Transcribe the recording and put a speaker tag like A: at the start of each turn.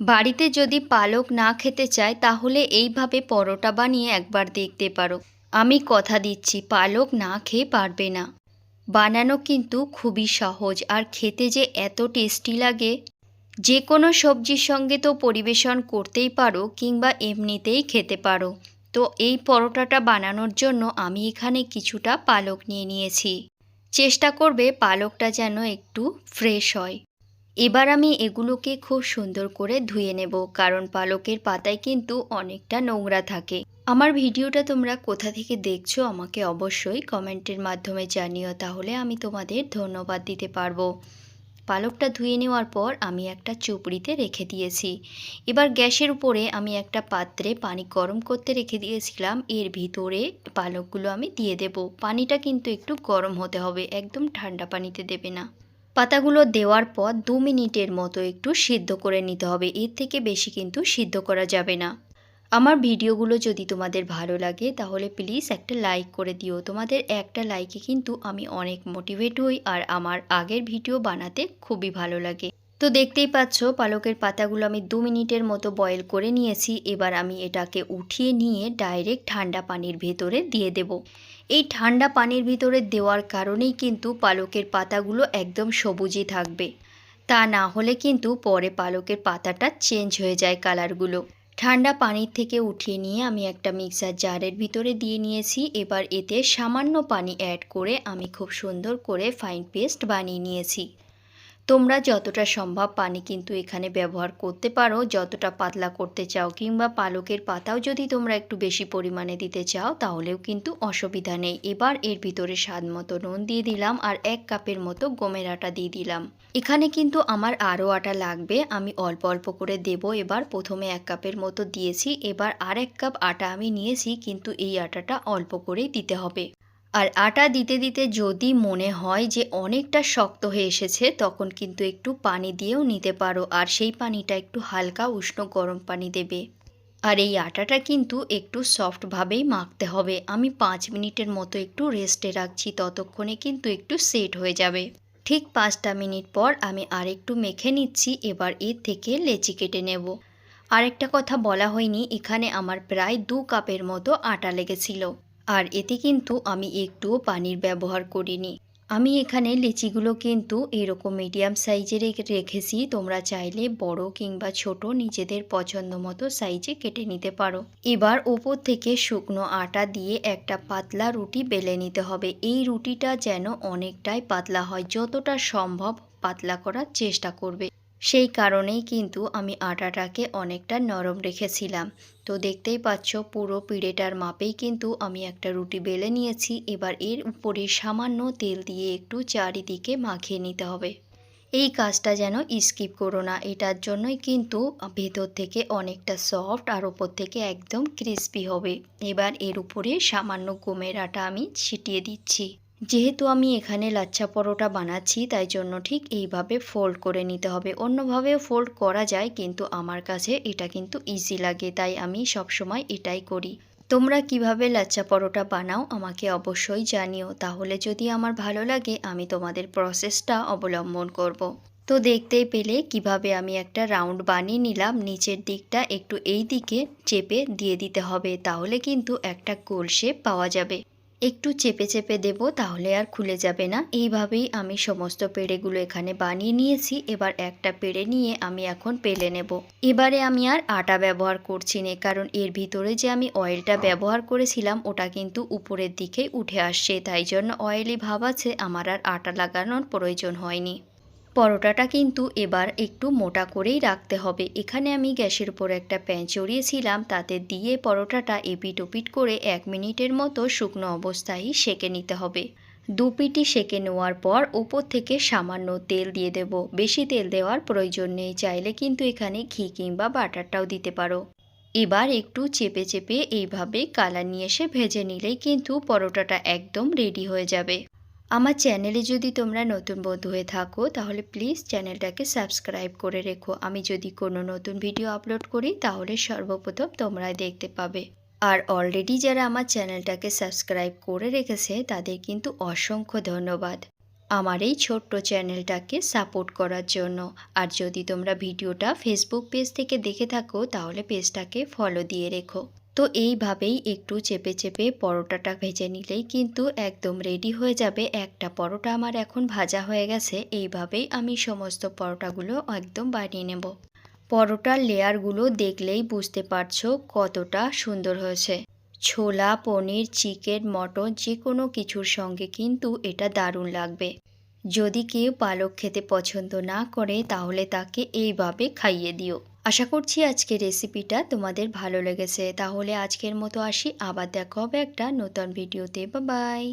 A: বাড়িতে যদি পালক না খেতে চায়, তাহলে এইভাবে পরোটা বানিয়ে একবার দেখতে পারো। আমি কথা দিচ্ছি, পালক না খেয়ে পারবে না। বানানো কিন্তু খুবই সহজ, আর খেতে যে এত টেস্টি লাগে। যে কোনো সবজির সঙ্গে তো পরিবেশন করতেই পারো, কিংবা এমনিতেই খেতে পারো। তো এই পরোটাটা বানানোর জন্য আমি এখানে কিছুটা পালক নিয়ে নিয়েছি। চেষ্টা করবে পালকটা যেন একটু ফ্রেশ হয়। এবার আমি এগুলোকে খুব সুন্দর করে ধুয়ে নেব, কারণ পালকের পাতায় কিন্তু অনেকটা নোংরা থাকে। আমার ভিডিওটা তোমরা কোথা থেকে দেখছ আমাকে অবশ্যই কমেন্টের মাধ্যমে জানিও, তাহলে আমি তোমাদের ধন্যবাদ দিতে পারব। পালকটা ধুয়ে নেওয়ার পর আমি একটা চুপড়িতে রেখে দিয়েছি। এবার গ্যাসের উপরে আমি একটা পাত্রে পানি গরম করতে রেখে দিয়েছিলাম, এর ভিতরে পালকগুলো আমি দিয়ে দেব। পানিটা কিন্তু একটু গরম হতে হবে, একদম ঠান্ডা পানিতে দেবে না। পাতাগুলো দেওয়ার পর দু মিনিটের মতো একটু সিদ্ধ করে নিতে হবে। এর থেকে বেশি কিন্তু সিদ্ধ করা যাবে না। আমার ভিডিওগুলো যদি তোমাদের ভালো লাগে, তাহলে প্লিজ একটা লাইক করে দিও। তোমাদের একটা লাইকে কিন্তু আমি অনেক মোটিভেট হই আর আমার আগের ভিডিও বানাতে খুবই ভালো লাগে। তো দেখতেই পাচ্ছ, পালকের পাতাগুলো আমি দু মিনিটের মতো বয়েল করে নিয়েছি। এবার আমি এটাকে উঠিয়ে নিয়ে ডাইরেক্ট ঠান্ডা পানির ভেতরে দিয়ে দেব। এই ঠান্ডা পানির ভিতরে দেওয়ার কারণেই কিন্তু পালকের পাতাগুলো একদম সবুজই থাকবে। তা না হলে কিন্তু পরে পালকের পাতাটা চেঞ্জ হয়ে যায় কালারগুলো। ঠান্ডা পানির থেকে উঠিয়ে নিয়ে আমি একটা মিক্সার জারের ভিতরে দিয়ে নিয়েছি। এবার এতে সামান্য পানি অ্যাড করে আমি খুব সুন্দর করে ফাইন পেস্ট বানিয়ে নিয়েছি। তোমরা যতটা সম্ভব পানি কিন্তু এখানে ব্যবহার করতে পারো। যতটা পাতলা করতে চাও কিংবা পালকের পাতাও যদি তোমরা একটু বেশি পরিমাণে দিতে চাও, তাহলেও কিন্তু অসুবিধা নেই। এবার এর ভিতরে স্বাদ মতো নুন দিয়ে দিলাম আর এক কাপের মতো গমের আটা দিয়ে দিলাম। এখানে কিন্তু আমার আরও আটা লাগবে, আমি অল্প অল্প করে দেব। এবার প্রথমে এক কাপের মতো দিয়েছি। এবার আর এক কাপ আটা আমি নিয়েছি, কিন্তু এই আটাটা অল্প করেই দিতে হবে। আর আটা দিতে দিতে যদি মনে হয় যে অনেকটা শক্ত হয়ে এসেছে, তখন কিন্তু একটু পানি দিয়েও নিতে পারো। আর সেই পানিটা একটু হালকা উষ্ণ গরম পানি দেবে। আর এই আটাটা কিন্তু একটু সফটভাবেই মাখতে হবে। আমি পাঁচ মিনিটের মতো একটু রেস্টে রাখছি, ততক্ষণে কিন্তু একটু সেট হয়ে যাবে। ঠিক পাঁচটা মিনিট পর আমি আরেকটু মেখে নিচ্ছি, এবার এর থেকে লেচি কেটে নেব। আরেকটা কথা বলা হয়নি, এখানে আমার প্রায় দু কাপের মতো আটা লেগেছিল। আর এতে কিন্তু আমি একটুও পানির ব্যবহার করিনি। আমি এখানে লিচিগুলো কিন্তু এরকম মিডিয়াম সাইজের রেখেছি। তোমরা চাইলে বড় কিংবা ছোট নিজেদের পছন্দ মতো সাইজে কেটে নিতে পারো। এবার ওপর থেকে শুকনো আটা দিয়ে একটা পাতলা রুটি বেলে নিতে হবে। এই রুটিটা যেন অনেকটাই পাতলা হয়, যতটা সম্ভব পাতলা করার চেষ্টা করবে। সেই কারণেই কিন্তু আমি আটাটাকে অনেকটা নরম রেখেছিলাম। তো দেখতেই পাচ্ছ, পুরো পিড়েটার মাপেই কিন্তু আমি একটা রুটি বেলে নিয়েছি। এবার এর উপরে সামান্য তেল দিয়ে একটু চারিদিকে মাখিয়ে নিতে হবে। এই কাজটা যেন স্কিপ করো না। এটার জন্যই কিন্তু ভেতর থেকে অনেকটা সফট আর ওপর থেকে একদম ক্রিস্পি হবে। এবার এর উপরে সামান্য গমের আটা আমি ছিটিয়ে দিচ্ছি। যেহেতু আমি এখানে লাচ্ছা পরোটা বানাচ্ছি, তাই জন্য ঠিক এইভাবে ফোল্ড করে নিতে হবে। অন্যভাবেও ফোল্ড করা যায়, কিন্তু আমার কাছে এটা কিন্তু ইজি লাগে, তাই আমি সবসময় এটাই করি। তোমরা কীভাবে লাচ্চা পরোটা বানাও আমাকে অবশ্যই জানিও। তাহলে যদি আমার ভালো লাগে, আমি তোমাদের প্রসেসটা অবলম্বন করব। তো দেখতেই পেলে কীভাবে আমি একটা রাউন্ড বানিয়ে নিলাম, নিচের দিকটা একটু এই দিকে চেপে দিয়ে দিতে হবে, তাহলে কিন্তু একটা গোল শেপ পাওয়া যাবে। একটু চেপে চেপে দেব তাহলে আর খুলে যাবে না। এইভাবেই আমি সমস্ত পেড়েগুলো এখানে বানিয়ে নিয়েছি। এবার একটা পেড়ে নিয়ে আমি এখন পেলে নেব। এবারে আমি আর আটা ব্যবহার করছি না, কারণ এর ভিতরে যে আমি অয়েলটা ব্যবহার করেছিলাম, ওটা কিন্তু উপরের দিকে উঠে আসছে। তাই জন্য অয়েলি ভাব আছে, আমার আর আটা লাগানোর প্রয়োজন হয়নি। পরোটাটা কিন্তু এবার একটু মোটা করেই রাখতে হবে। এখানে আমি গ্যাসের উপর একটা প্যান চড়িয়েছিলাম, তাতে দিয়ে পরোটাটা এপিট ওপিট করে এক মিনিটের মতো শুকনো অবস্থায় সেকে নিতে হবে। দু পিটি সেকে নেওয়ার পর ওপর থেকে সামান্য তেল দিয়ে দেব। বেশি তেল দেওয়ার প্রয়োজন নেই, চাইলে কিন্তু এখানে ঘি কিংবা বাটারটাও দিতে পারো। এবার একটু চেপে চেপে এইভাবে কালার নিয়ে এসে ভেজে নিলেই কিন্তু পরোটাটা একদম রেডি হয়ে যাবে। আমার চ্যানেলে যদি তোমরা নতুন বন্ধু হয়ে থাকো, তাহলে প্লিজ চ্যানেলটাকে সাবস্ক্রাইব করে রেখো। আমি যদি কোনো নতুন ভিডিও আপলোড করি, তাহলে সর্বপ্রথম তোমরা দেখতে পাবে। আর অলরেডি যারা আমার চ্যানেলটাকে সাবস্ক্রাইব করে রেখেছে, তাদের কিন্তু অসংখ্য ধন্যবাদ আমার এই ছোট্ট চ্যানেলটাকে সাপোর্ট করার জন্য। আর যদি তোমরা ভিডিওটা ফেসবুক পেজ থেকে দেখে থাকো, তাহলে পেজটাকে ফলো দিয়ে রেখো। তো এইভাবেই একটু চেপে চেপে পরোটাটা ভেজে নিলেই কিন্তু একদম রেডি হয়ে যাবে। একটা পরোটা আমার এখন ভাজা হয়ে গেছে, এইভাবেই আমি সমস্ত পরোটাগুলো একদম বানিয়ে নেব। পরোটার লেয়ারগুলো দেখলেই বুঝতে পারছ কতটা সুন্দর হয়েছে। ছোলা, পনির, চিকেন, মটন যে কোনো কিছুর সঙ্গে কিন্তু এটা দারুণ লাগবে। যদি কেউ পালক খেতে পছন্দ না করে তাহলে তাকে এইভাবে খাইয়ে দিও। আশা করছি আজকের রেসিপিটা তোমাদের ভালো লেগেছে। তাহলে আজকের মতো আসি। আবার দেখা হবে একটা নতুন ভিডিওতে বা বাই